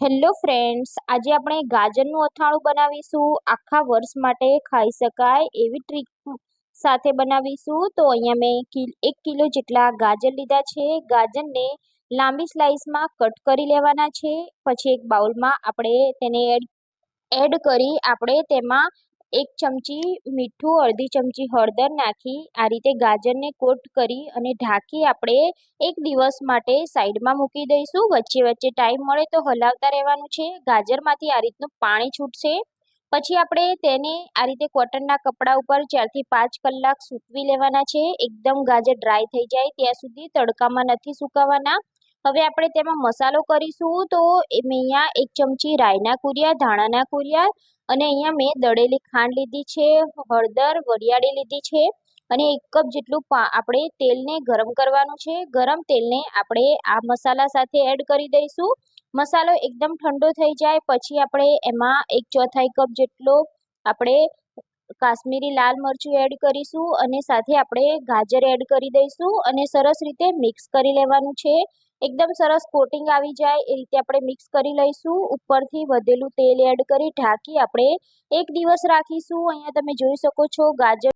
Hello friends, આજે આપણે ગાજરનું અથાણું બનાવીશું. આખા વર્ષ માટે ખાઈ શકાય એવી ટ્રીક સાથે બનાવીશું. તો અહીંયા મેં એક કિલો જેટલા ગાજર લીધા છે. ગાજરને લાંબી સ્લાઇસમાં કટ કરી લેવાના છે. પછી એક બાઉલમાં આપણે તેને એડ એડ કરી આપણે તેમાં એક ચમચી મીઠું, અડધી ચમચી હળદર નાખી, આ રીતે ગાજરને કોટ કરી અને ઢાંકી આપણે એક દિવસ માટે સાઈડમાં મૂકી દઈશું. વચ્ચે વચ્ચે ટાઈમ મળે તો હલાવતા રહેવાનું છે. ગાજરમાંથી આ રીતનું પાણી છૂટશે. પછી આપણે તેને આ રીતે કોટનના કપડા ઉપર ચારથી પાંચ કલાક સૂકવી લેવાના છે. એકદમ ગાજર ડ્રાય થઈ જાય ત્યાં સુધી તડકામાં નથી સુકાવવાના. હવે આપણે તેમાં મસાલો કરીશું તો મેં અહીંયા એક ચમચી રાઈના કુરિયા, ધાણાના કુરિયા અને અહીંયા મેં દળેલી ખાંડ લીધી છે, હળદર, વરિયાળી લીધી છે અને એક કપ જેટલું આપણે તેલને ગરમ કરવાનું છે. ગરમ તેલને આપણે આ મસાલા સાથે એડ કરી દઈશું. મસાલો એકદમ ઠંડો થઈ જાય, પછી આપણે એમાં એક ચોથાઈ કપ જેટલો આપણે કાશ્મીરી લાલ મરચું એડ કરીશું અને સાથે આપણે ગાજર એડ કરી દઈશું અને સરસ રીતે મિક્સ કરી લેવાનું છે. એકદમ સરસ કોટિંગ આવી જાય. એ રીતે આપણે મિક્સ કરી લઈશું. ઉપરથી વધેલું તેલ એડ કરી ઢાંકી આપણે એક દિવસ રાખીશું. અહીંયા તમે જોઈ શકો છો ગાજર